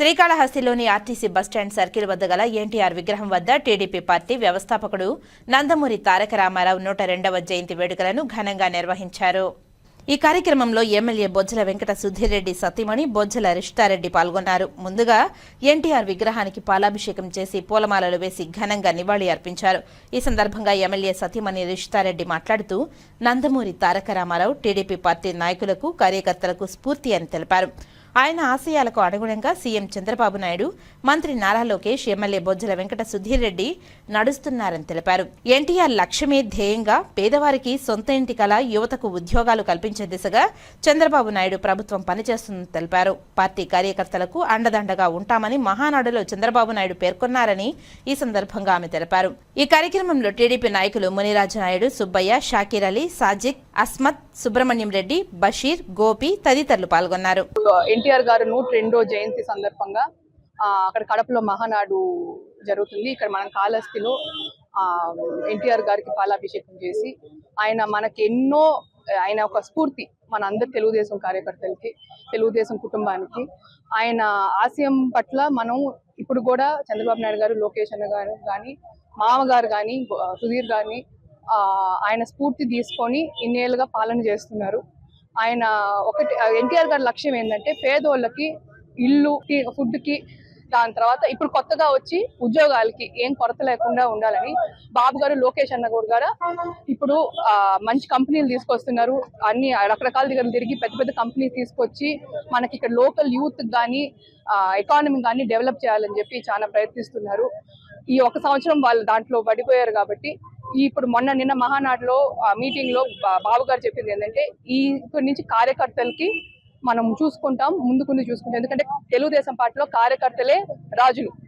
శ్రీకాళహస్తిలోని RTC bus stand circle వద్ద గల ఎన్టీఆర్ విగ్రహం వద్ద టీడీపీ పార్టీ వ్యవస్థాపకుడు నందమూరి తారక రామారావు నూట రెండవ జయంతి వేడుకలను ఘనంగా నిర్వహించారు. ఈ కార్యక్రమంలో ఎమ్మెల్యే బొజ్జల వెంకట సుధీర్ రెడ్డి సతీమణి బొజ్జల రిష్టారెడ్డి పాల్గొన్నారు. ముందుగా ఎన్టీఆర్ విగ్రహానికి పాలాభిషేకం చేసి పూలమాలలు వేసి ఘనంగా నివాళి అర్పించారు. ఈ సందర్భంగా ఎమ్మెల్యే సతీమణి రిష్టారెడ్డి మాట్లాడుతూ నందమూరి తారక రామారావు టీడీపీ పార్టీ నాయకులకు కార్యకర్తలకు స్ఫూర్తి అని తెలిపారు. ఆయన ఆశయాలకు అనుగుణంగా సీఎం చంద్రబాబు నాయుడు మంత్రి నారా లోకేష్ ఎమ్మెల్యే బొజ్జల వెంకట సుధీర్ రెడ్డి నడుస్తున్నారని తెలిపారు. ఎన్టీఆర్ లక్ష్యమే ధ్యేయంగా పేదవారికి సొంత ఇంటి కల యువతకు ఉద్యోగాలు కల్పించే దిశగా చంద్రబాబు నాయుడు ప్రభుత్వం పనిచేస్తుందని తెలిపారు. పార్టీ కార్యకర్తలకు అండదండగా ఉంటామని మహానాడులో చంద్రబాబు నాయుడు పేర్కొన్నారని ఈ సందర్భంగా ఆమె తెలిపారు. ఈ కార్యక్రమంలో టీడీపీ నాయకులు మునిరాజు నాయుడు సుబ్బయ్య షాకీర్ అలీ సాజిక్ అస్మత్ సుబ్రహ్మణ్యం రెడ్డి బషీర్ గోపి తదితరులు పాల్గొన్నారు. ఎన్టీఆర్ గారు నూట రెండో జయంతి సందర్భంగా అక్కడ కడపలో మహానాడు జరుగుతుంది. ఇక్కడ మనం కాళహస్తిలో ఎన్టీఆర్ గారికి పాలాభిషేకం చేసి ఆయన మనకి ఎన్నో ఆయన ఒక స్ఫూర్తి మన అందరి తెలుగుదేశం కార్యకర్తలకి తెలుగుదేశం కుటుంబానికి. ఆయన ఆశయం పట్ల మనం ఇప్పుడు కూడా చంద్రబాబు నాయుడు గారు లోకేష్ అన్న గారు కానీ మామగారు కానీ సుధీర్ గారిని ఆయన స్ఫూర్తి తీసుకొని ఇన్నేళ్ళుగా పాలన చేస్తున్నారు. ఆయన ఒకటి ఎన్టీఆర్ గారి లక్ష్యం ఏంటంటే పేదోళ్ళకి ఇల్లు ఫుడ్కి దాని తర్వాత ఇప్పుడు కొత్తగా వచ్చి ఉద్యోగాలకి ఏం కొరత లేకుండా ఉండాలని బాబు గారు లోకేష్ అన్న గారు గారు ఇప్పుడు ఆ, మంచి కంపెనీలు తీసుకొస్తున్నారు. అన్ని రకరకాల దగ్గర తిరిగి పెద్ద పెద్ద కంపెనీలు తీసుకొచ్చి మనకి ఇక్కడ లోకల్ యూత్ కానీ ఎకానమీ కానీ డెవలప్ చేయాలని చెప్పి చాలా ప్రయత్నిస్తున్నారు. ఈ ఒక సంవత్సరం వాళ్ళు దాంట్లో పడిపోయారు కాబట్టి ఇప్పుడు మొన్న నిన్న మహానాడులో మీటింగ్లో బాబు గారు చెప్పింది ఏంటంటే ఈ ఇక్కడి నుంచి కార్యకర్తలకి మనం చూసుకుంటాం ముందుకుంది చూసుకుంటాం. ఎందుకంటే తెలుగుదేశం పార్టీలో కార్యకర్తలే రాజులు.